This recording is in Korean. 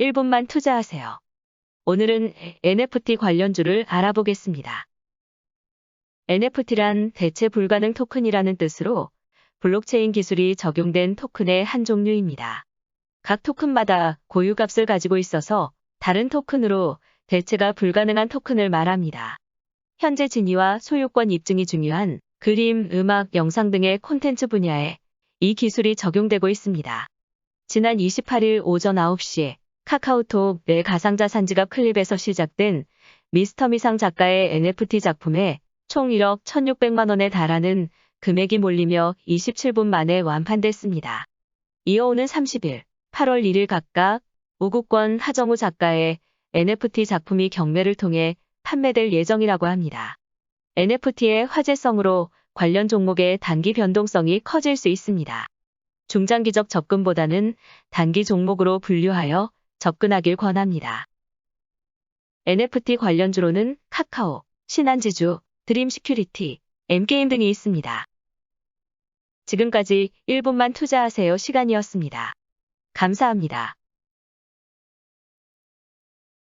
1분만 투자하세요. 오늘은 NFT 관련주를 알아보겠습니다. NFT란 대체 불가능 토큰이라는 뜻으로 블록체인 기술이 적용된 토큰의 한 종류입니다. 각 토큰마다 고유값을 가지고 있어서 다른 토큰으로 대체가 불가능한 토큰을 말합니다. 현재 진위와 소유권 입증이 중요한 그림, 음악, 영상 등의 콘텐츠 분야에 이 기술이 적용되고 있습니다. 지난 28일 오전 9시 카카오톡 내 가상자 산 지갑 클립에서 시작된 미스터 미상 작가의 NFT 작품에 총 1억 1600만 원에 달하는 금액이 몰리며 27분 만에 완판됐습니다. 이어오는 30일, 8월 1일 각각 우국권 하정우 작가의 NFT 작품이 경매를 통해 판매될 예정이라고 합니다. NFT의 화제성으로 관련 종목의 단기 변동성이 커질 수 있습니다. 중장기적 접근보다는 단기 종목으로 분류하여 접근하길 권합니다. NFT 관련주로는 카카오, 신한지주, 드림시큐리티, M게임 등이 있습니다. 지금까지 1분만 투자하세요 시간이었습니다. 감사합니다.